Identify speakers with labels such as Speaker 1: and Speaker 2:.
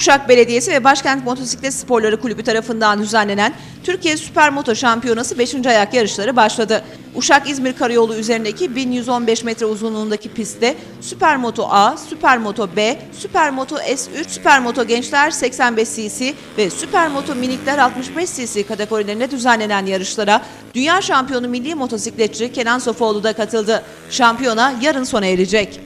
Speaker 1: Uşak Belediyesi ve Başkent Motosiklet Sporları Kulübü tarafından düzenlenen Türkiye Süper Moto Şampiyonası 5. ayak yarışları başladı. Uşak-İzmir Karayolu üzerindeki 1115 metre uzunluğundaki pistte Süper Moto A, Süper Moto B, Süper Moto S3, Süper Moto Gençler 85 cc ve Süper Moto Minikler 65 cc kategorilerinde düzenlenen yarışlara Dünya Şampiyonu milli motosikletçi Kenan Sofoğlu da katıldı. Şampiyona yarın sona erecek.